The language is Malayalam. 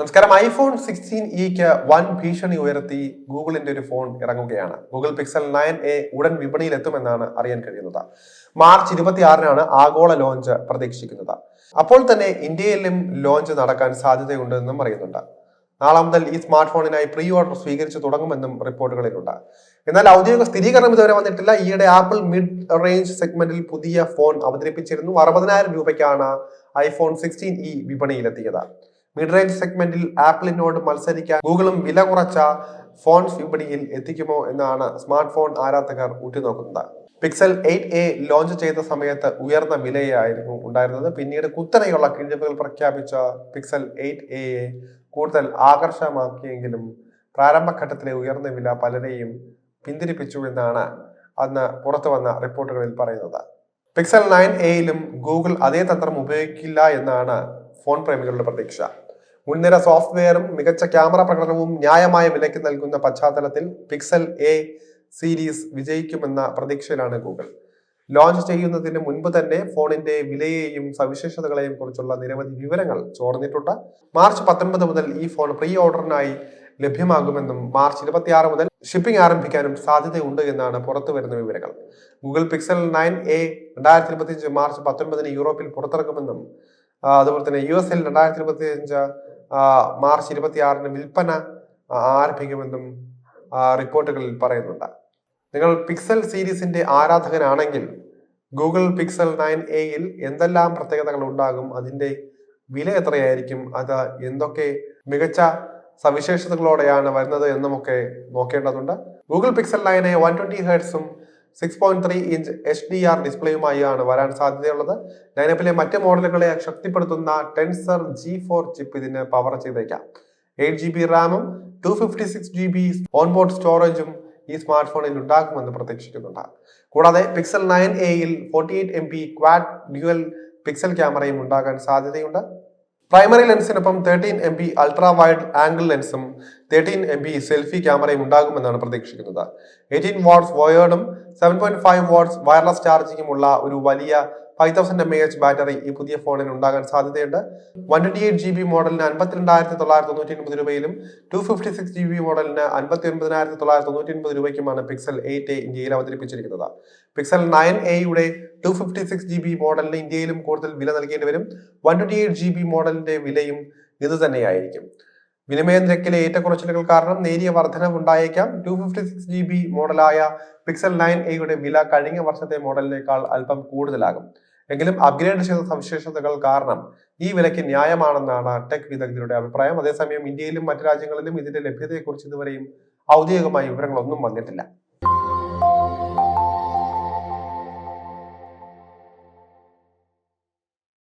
നമസ്കാരം. ഐഫോൺ സിക്സ്റ്റീൻ ഇക്ക് വൻ ഭീഷണി ഉയർത്തി ഗൂഗിളിന്റെ ഒരു ഫോൺ ഇറങ്ങുകയാണ്. ഗൂഗിൾ പിക്സൽ നയൻ എ ഉടൻ വിപണിയിൽ എത്തുമെന്നാണ് അറിയാൻ കഴിയുന്നത്. മാർച്ച് ഇരുപത്തിയാറിനാണ് ആഗോള ലോഞ്ച് പ്രതീക്ഷിക്കുന്നത്. അപ്പോൾ തന്നെ ഇന്ത്യയിലും ലോഞ്ച് നടക്കാൻ സാധ്യതയുണ്ടെന്നും അറിയുന്നുണ്ട്. നാളെ മുതൽ ഈ സ്മാർട്ട് ഫോണിനായി പ്രീ ഓർഡർ സ്വീകരിച്ചു തുടങ്ങുമെന്നും റിപ്പോർട്ടുകളിലുണ്ട്. എന്നാൽ ഔദ്യോഗിക സ്ഥിരീകരണം ഇതുവരെ വന്നിട്ടില്ല. ഈയിടെ ആപ്പിൾ മിഡ് റേഞ്ച് സെഗ്മെന്റിൽ പുതിയ ഫോൺ അവതരിപ്പിച്ചിരുന്നു. അറുപതിനായിരം രൂപയ്ക്കാണ് ഐഫോൺ സിക്സ്റ്റീൻ ഇ വിപണിയിലെത്തിയത്. മിഡ് റേഞ്ച് സെഗ്മെന്റിൽ ആപ്പിളിനോട് മത്സരിക്കാൻ ഗൂഗിളും വില കുറച്ച ഫോൺ വിപണിയിൽ എത്തിക്കുമോ എന്നാണ് സ്മാർട്ട് ഫോൺ ആരാധകർ ഉറ്റുനോക്കുന്നത്. പിക്സൽ എയ്റ്റ് എ ലോഞ്ച് ചെയ്ത സമയത്ത് ഉയർന്ന വിലയായിരുന്നു ഉണ്ടായിരുന്നത്. പിന്നീട് കുത്തനെയുള്ള കിഴിവുകൾ പ്രഖ്യാപിച്ച പിക്സൽ എയ്റ്റ് എയെ കൂടുതൽ ആകർഷകമാക്കിയെങ്കിലും പ്രാരംഭഘട്ടത്തിലെ ഉയർന്ന വില പലരെയും പിന്തിരിപ്പിച്ചു എന്നാണ് അന്ന് പുറത്തു വന്ന റിപ്പോർട്ടുകളിൽ പറയുന്നത്. പിക്സൽ നയൻ എയിലും ഗൂഗിൾ അതേ തന്ത്രം ഉപയോഗിക്കില്ല എന്നാണ് ഫോൺ പ്രേമികളുടെ പ്രതീക്ഷ. മുൻനിര സോഫ്റ്റ്വെയറും മികച്ച ക്യാമറ പ്രകടനവും ന്യായമായ വിലയ്ക്ക് നൽകുന്ന പശ്ചാത്തലത്തിൽ പിക്സൽ എ സീരീസ് വിജയിക്കുമെന്ന പ്രതീക്ഷയിലാണ് ഗൂഗിൾ ലോഞ്ച് ചെയ്യുന്നതിന് മുൻപ് തന്നെ ഫോണിന്റെ വിലയെയും സവിശേഷതകളെയും കുറിച്ചുള്ള നിരവധി വിവരങ്ങൾ ചോർന്നിട്ടുണ്ട്. മാർച്ച് പത്തൊൻപത് മുതൽ ഈ ഫോൺ പ്രീ ഓർഡറിനായി ലഭ്യമാകുമെന്നും മാർച്ച് ഇരുപത്തിയാറ് മുതൽ ഷിപ്പിംഗ് ആരംഭിക്കാനും സാധ്യതയുണ്ട് എന്നാണ് പുറത്തു വരുന്ന വിവരങ്ങൾ. ഗൂഗിൾ പിക്സൽ നയൻ എ രണ്ടായിരത്തി ഇരുപത്തിയഞ്ച് മാർച്ച് പത്തൊൻപതിന് യൂറോപ്പിൽ പുറത്തിറക്കുമെന്നും അതുപോലെ തന്നെ യു എസിൽ രണ്ടായിരത്തി ഇരുപത്തി അഞ്ച് മാർച്ച് ഇരുപത്തിയാറിന് വിൽപ്പന ആരംഭിക്കുമെന്നും റിപ്പോർട്ടുകളിൽ പറയുന്നുണ്ട്. നിങ്ങൾ പിക്സൽ സീരീസിന്റെ ആരാധകനാണെങ്കിൽ ഗൂഗിൾ പിക്സൽ നയൻ എയിൽ എന്തെല്ലാം പ്രത്യേകതകൾ ഉണ്ടാകും? അതിന്റെ വില എത്രയായിരിക്കും? അത് എന്തൊക്കെ മികച്ച സവിശേഷതകളോടെയാണ് വരുന്നത് എന്നുമൊക്കെ നോക്കേണ്ടതുണ്ട്. ഗൂഗിൾ പിക്സൽ നയനെ one twenty ഹെർട്സും six point three inch H D R ഡിസ്പ്ലേയുമായാണ് വരാൻ സാധ്യതയുള്ളത്. ലൈനപ്പിലെ മറ്റ് മോഡലുകളെ ശക്തിപ്പെടുത്തുന്ന ടെൻസർ ജി ഫോർ ചിപ്പ് ഇതിന് പവർ ചെയ്തേക്കാം. എയ്റ്റ് ജി ബി റാമും two fifty six G B onboard സ്റ്റോറേജും ഈ സ്മാർട്ട് ഫോണിൽ ഉണ്ടാകുമെന്ന് പ്രതീക്ഷിക്കുന്നുണ്ട്. കൂടാതെ പിക്സൽ നയൻ എയിൽ forty eight M P quad dual Pixel ക്യാമറയും ഉണ്ടാകാൻ സാധ്യതയുണ്ട്. Primary ലെൻസിനൊപ്പം thirteen M P ultra wide angle ലെൻസും thirteen M B selfie ക്യാമറയും ഉണ്ടാകുമെന്നാണ് പ്രതീക്ഷിക്കുന്നത്. Eighteen watts വയേർഡും seven point five watts wireless ചാർജിങ്ങുമുള്ള ഒരു വലിയ five thousand M A H battery ഈ പുതിയ ഫോണിന് ഉണ്ടാകാൻ സാധ്യതയുണ്ട്. One twenty eight G B മോഡലിന് അൻപത്തിരണ്ടായിരത്തി തൊള്ളായിരത്തി തൊണ്ണൂറ്റി ഒൻപത് രൂപയിലും two fifty six G B മോഡലിന് അൻപത്തി ഒൻപതിനായിരത്തി തൊള്ളായിരത്തി തൊണ്ണൂറ്റി ഒൻപത് രൂപയ്ക്കുമാണ് പിക്സൽ എയ്റ്റ് എ ഇന്ത്യയിൽ അവതരിപ്പിച്ചിരിക്കുന്നത്. പിക്സൽ നയൻ എയുടെ two fifty six G B മോഡലിന് ഇന്ത്യയിലും കൂടുതൽ വില നൽകേണ്ടി വരും. One twenty eight G B മോഡലിന്റെ വിലയും ഇത് തന്നെയായിരിക്കും. വിനിമയ നിരക്കിലെ ഏറ്റക്കുറച്ചിലുകൾ കാരണം നേരിയ വർധനവുണ്ടായേക്കാം. Two fifty six G B മോഡലായ Pixel nine എയുടെ വില കഴിഞ്ഞ വർഷത്തെ മോഡലിനേക്കാൾ അല്പം കൂടുതലാകും. എങ്കിലും അപ്ഗ്രേഡ് ചെയ്ത സവിശേഷതകൾ കാരണം ഈ വിലയ്ക്ക് ന്യായമാണെന്നാണ് ടെക് വിദഗ്ധരുടെ അഭിപ്രായം. അതേസമയം ഇന്ത്യയിലും മറ്റു രാജ്യങ്ങളിലും ഇതിന്റെ ലഭ്യതയെക്കുറിച്ച് ഇതുവരെയും ഔദ്യോഗികമായ വിവരങ്ങളൊന്നും വന്നിട്ടില്ല.